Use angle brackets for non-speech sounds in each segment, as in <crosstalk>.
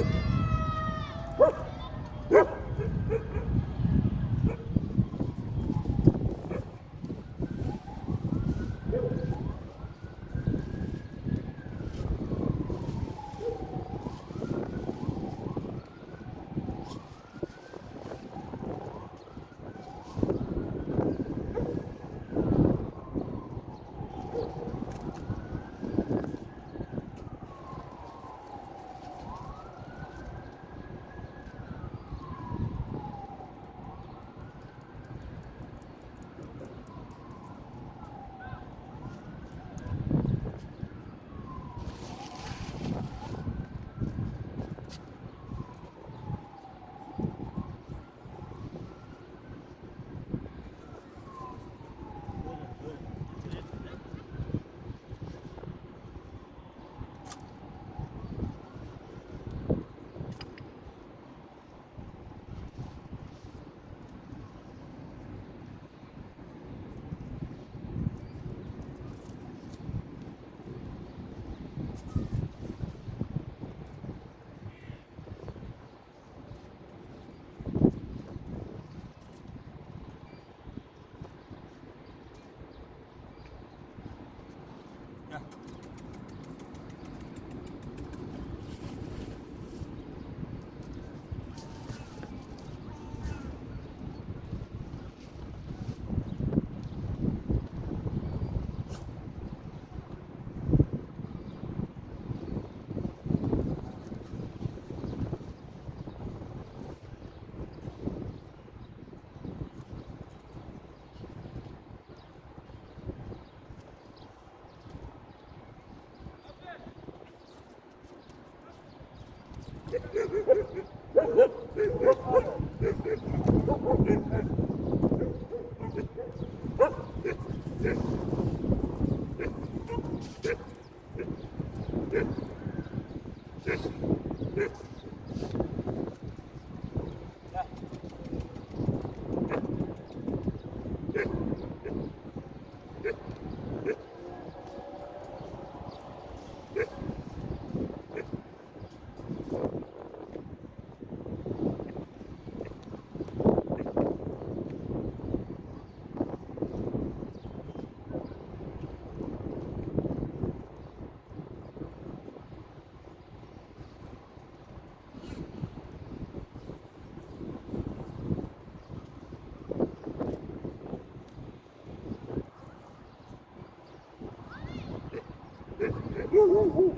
you. up. Thank <laughs> you.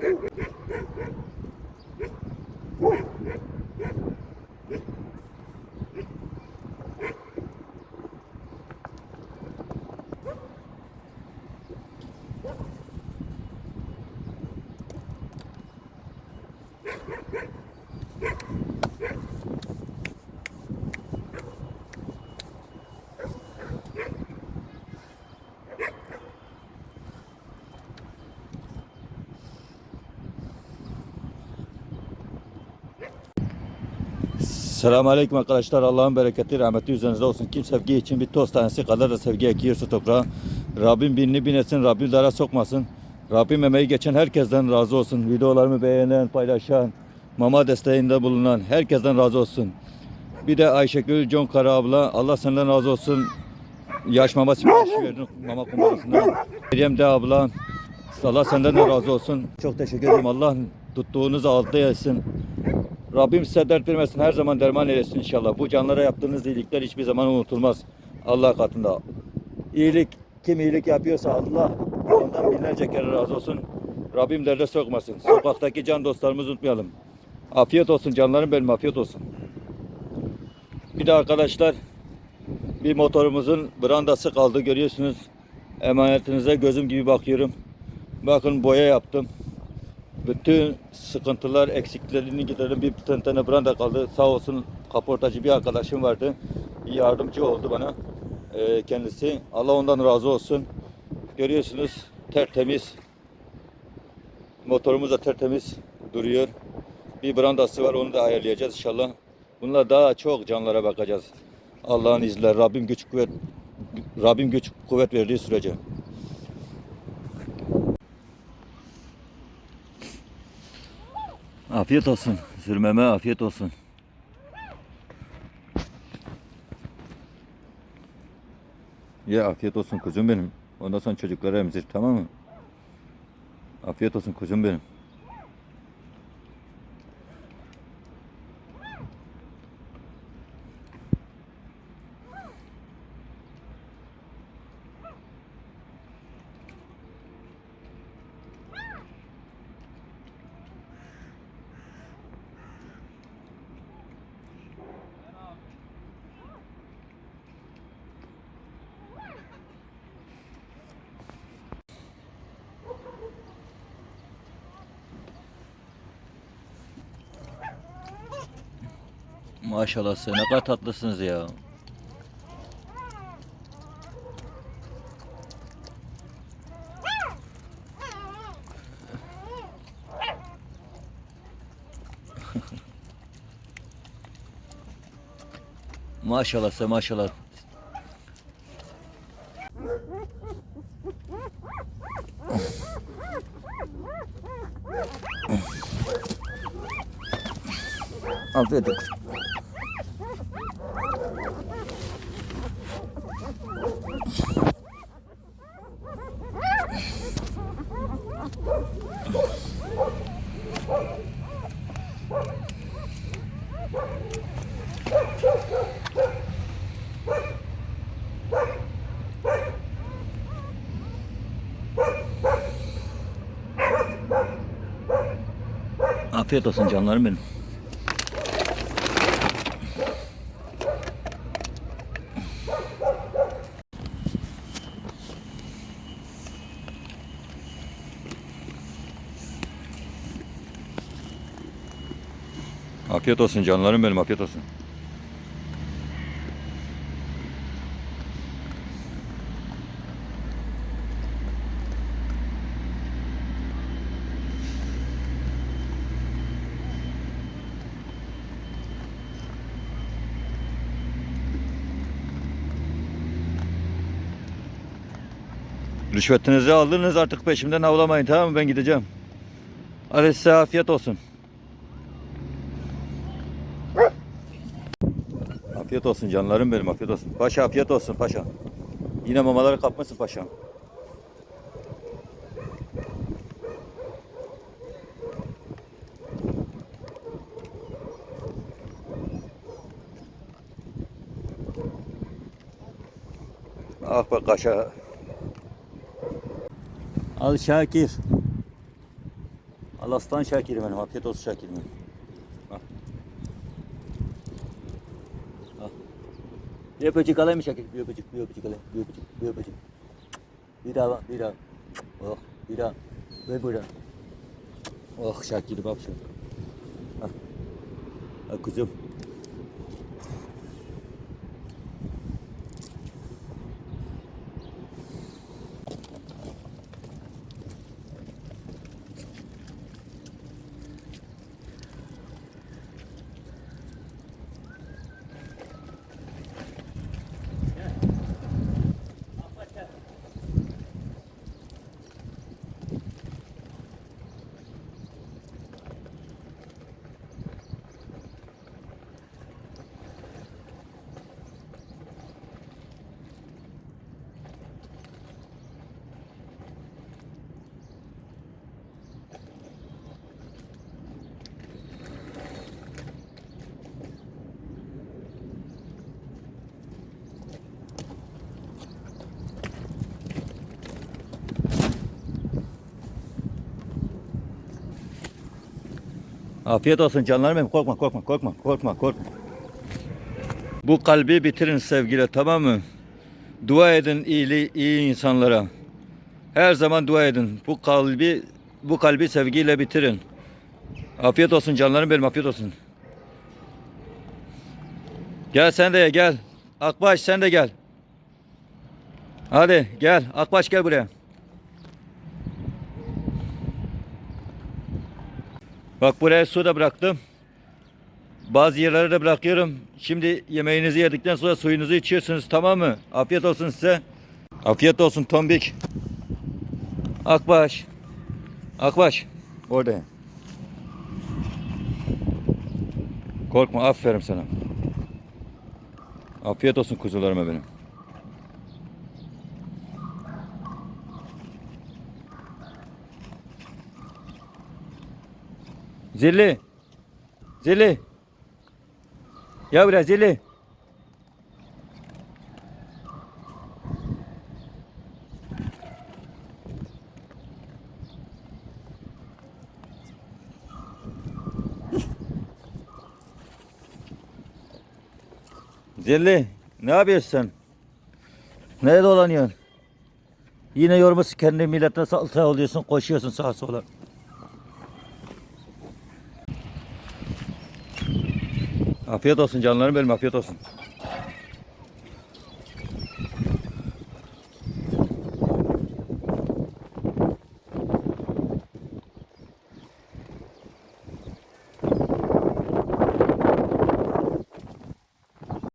Yeah. Selamun Aleyküm arkadaşlar. Allah'ın bereketi, rahmeti üzerinize olsun. Kim sevgi için bir toz tanesi kadar da sevgi ekiyorsa toprağa. Rabbim binini bin etsin, Rabbim dara sokmasın. Rabbim emeği geçen herkesten razı olsun. Videolarımı beğenen, paylaşan, mama desteğinde bulunan herkesten razı olsun. Bir de Ayşegül Con Kara abla, Allah senden razı olsun. Yaş mama siparişi verdin mama kumarasından. Meryem de abla, Allah senden de razı olsun. Çok teşekkür ederim. Allah tuttuğunuzu altta etsin. Rabbim size dert vermesin. Her zaman derman eylesin inşallah. Bu canlara yaptığınız iyilikler hiçbir zaman unutulmaz. Allah katında. İyilik kim iyilik yapıyorsa Allah ondan binlerce kere razı olsun. Rabbim derde sokmasın. Sokaktaki can dostlarımızı unutmayalım. Afiyet olsun canlarım benim afiyet olsun. Bir de arkadaşlar bir motorumuzun brandası kaldı görüyorsunuz. Emanetinize gözüm gibi bakıyorum. Bakın boya yaptım. Bütün sıkıntılar, eksiklerini giderim. Bir tane, branda kaldı. Sağ olsun kaportacı bir arkadaşım vardı. Yardımcı oldu bana. Ee, kendisi. Allah ondan razı olsun. Görüyorsunuz tertemiz. Motorumuz da tertemiz duruyor. Bir brandası var onu da ayarlayacağız inşallah. Bunlar daha çok canlara bakacağız. Allah'ın izniyle Rabbim güç kuvvet Rabbim güç kuvvet verdiği sürece. Afiyet olsun. Sürmeme afiyet olsun. Ye afiyet olsun kuzum benim. Ondan sonra çocuklara emzir tamam mı? Afiyet olsun kuzum benim. Maşallah size ne kadar tatlısınız ya. <laughs> maşallah size maşallah. Afiyet olsun. Afiyet olsun canlarım benim. Afiyet olsun canlarım benim afiyet olsun. Rüşvetinizi aldınız artık peşimden avlamayın tamam mı ben gideceğim. Hadi size afiyet olsun. Afiyet olsun canlarım benim afiyet olsun. Paşa afiyet olsun paşa. Yine mamaları kapmışsın paşam. Ah bak kaşa. Al Şakir. Al aslan Şakir benim. Afiyet olsun Şakir benim. Al. Al. Bir öpücük alayım mı Şakir? Bir öpücük, bir öpücük alayım. Bir öpücük, bir öpücük. Bir daha bak, bir daha. Oh, bir daha. Ve bir daha. Oh Şakir bak şu. Al. Al kuzum. Afiyet olsun canlarım benim. Korkma, korkma, korkma, korkma, korkma. Bu kalbi bitirin sevgiyle tamam mı? Dua edin iyili, iyi insanlara. Her zaman dua edin. Bu kalbi bu kalbi sevgiyle bitirin. Afiyet olsun canlarım benim, afiyet olsun. Gel sen de gel. Akbaş sen de gel. Hadi gel. Akbaş gel buraya. Bak buraya su da bıraktım. Bazı yerlere de bırakıyorum. Şimdi yemeğinizi yedikten sonra suyunuzu içiyorsunuz tamam mı? Afiyet olsun size. Afiyet olsun Tombik. Akbaş. Akbaş. Orada. Korkma aferin sana. Afiyet olsun kuzularıma benim. Zilli. Zilli. Ya buraya Zilli. Zilli. Ne yapıyorsun? Nereye dolanıyorsun? Yine yorması kendi milletine salta oluyorsun, koşuyorsun sağa sola. Afiyet olsun canlarım benim, afiyet olsun.